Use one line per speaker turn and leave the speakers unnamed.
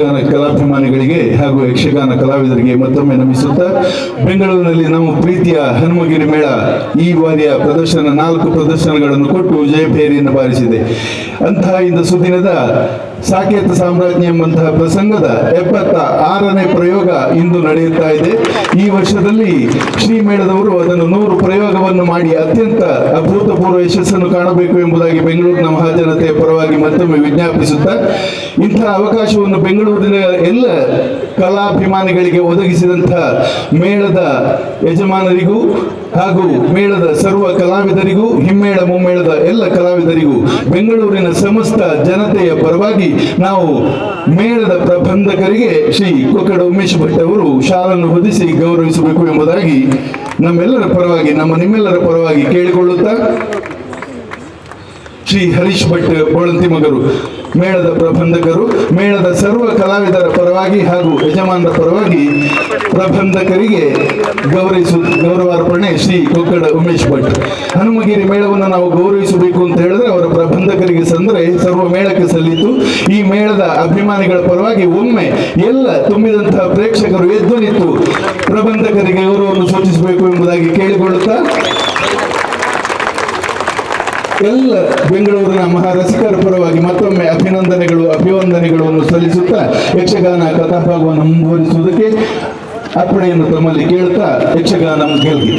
ಯಕ್ಷಗಾನ ಕಲಾಭಿಮಾನಿಗಳಿಗೆ ಹಾಗೂ ಯಕ್ಷಗಾನ ಕಲಾವಿದರಿಗೆ ಮತ್ತೊಮ್ಮೆ ನಮಿಸುತ್ತಾ, ಬೆಂಗಳೂರಿನಲ್ಲಿ ನಮ್ಮ ಪ್ರೀತಿಯ ಹನುಮಗಿರಿ ಮೇಳ ಈ ಬಾರಿಯ ಪ್ರದರ್ಶನ, ನಾಲ್ಕು ಪ್ರದರ್ಶನಗಳನ್ನು ಕೊಟ್ಟು ಜಯಭೇರಿಯನ್ನು ಬಾರಿಸಿದೆ. ಅಂತಹ ಇಂದು ಸುದಿನದ ಸಾಕೇತ ಸಾಮ್ರಾಜ್ಞಿ ಎಂಬಂತಹ ಪ್ರಸಂಗದ ಎಪ್ಪತ್ತ ಆರನೇ ಪ್ರಯೋಗ ಇಂದು ನಡೆಯುತ್ತಾ ಇದೆ. ಈ ವರ್ಷದಲ್ಲಿ ಶ್ರೀ ಮೇಳದವರು ಅದನ್ನು ನೂರು ಪ್ರಯೋಗವನ್ನು ಮಾಡಿ ಅತ್ಯಂತ ಅಭೂತಪೂರ್ವ ಯಶಸ್ಸನ್ನು ಕಾಣಬೇಕು ಎಂಬುದಾಗಿ ಬೆಂಗಳೂರಿನ ಮಹಾಜನತೆಯ ಪರವಾಗಿ ಮತ್ತೊಮ್ಮೆ ವಿಜ್ಞಾಪಿಸುತ್ತಾ ಇಂತಹ ಅವಕಾಶವನ್ನು ಬೆಂಗಳೂರಿನ ಎಲ್ಲ ಕಲಾಭಿಮಾನಿಗಳಿಗೆ ಒದಗಿಸಿದಂಥ ಮೇಳದ ಯಜಮಾನರಿಗೂ ಹಾಗೂ ಮೇಳದ ಸರ್ವ ಕಲಾವಿದರಿಗೂ, ಹಿಮ್ಮೇಳ ಮುಮ್ಮೇಳದ ಎಲ್ಲ ಕಲಾವಿದರಿಗೂ, ಬೆಂಗಳೂರಿನ ಸಮಸ್ತ ಜನತೆಯ ಪರವಾಗಿ ನಾವು ಮೇಳದ ಪ್ರಬಂಧಕರಿಗೆ ಶ್ರೀ ಕೊಕ್ಕಡ ಉಮೇಶ್ ಭಟ್ ಅವರು ಶಾಲನ್ನು ಹೊದಿಸಿ ಗೌರವಿಸಬೇಕು ಎಂಬುದಾಗಿ ನಮ್ಮೆಲ್ಲರ ಪರವಾಗಿ, ನಮ್ಮ ನಿಮ್ಮೆಲ್ಲರ ಪರವಾಗಿ ಕೇಳಿಕೊಳ್ಳುತ್ತಾ ಶ್ರೀ ಹರೀಶ್ ಭಟ್ ಬೋಳಂತಿ ಮಗರು, ಮೇಳದ ಪ್ರಬಂಧಕರು, ಮೇಳದ ಸರ್ವ ಕಲಾವಿದರ ಪರವಾಗಿ ಹಾಗೂ ಯಜಮಾನರ ಪರವಾಗಿ ಪ್ರಬಂಧಕರಿಗೆ ಗೌರವಿಸು, ಗೌರವಾರ್ಪಣೆ ಶ್ರೀ ಕೊಕ್ಕಡ ಉಮೇಶ್ ಭಟ್. ಹನುಮಗಿರಿ ಮೇಳವನ್ನು ನಾವು ಗೌರವಿಸಬೇಕು ಅಂತ ಹೇಳಿದ್ರೆ ಅವರ ಪ್ರಬಂಧಕರಿಗೆ ಸಂದರೆ ಸರ್ವ ಮೇಳಕ್ಕೆ ಸಲ್ಲಿತು ಈ ಮೇಳದ ಅಭಿಮಾನಿಗಳ ಪರವಾಗಿ ಒಮ್ಮೆ ಎಲ್ಲ ತುಂಬಿದಂತಹ ಪ್ರೇಕ್ಷಕರು ಎದ್ದು ನಿಂತು ಪ್ರಬಂಧಕರಿಗೆ ಗೌರವವನ್ನು ಸೂಚಿಸಬೇಕು ಎಂಬುದಾಗಿ ಕೇಳಿಕೊಳ್ಳುತ್ತಾ ಎಲ್ಲ ಬೆಂಗಳೂರಿನ ಮಹಾರಸಿಕರ ಪರವಾಗಿ ಮತ್ತೊಮ್ಮೆ ಅಭಿನಂದನೆಗಳು, ಅಭಿವಂದನೆಗಳನ್ನು ಸಲ್ಲಿಸುತ್ತಾ ಯಕ್ಷಗಾನ ಕಥಾಭಾಗವನ್ನು ಮುಂದುವರಿಸುವುದಕ್ಕೆ ಅರ್ಪಣೆಯನ್ನು ತಮ್ಮಲ್ಲಿ ಕೇಳುತ್ತಾ ಯಕ್ಷಗಾನ ಗೆಲ್ಗಿ.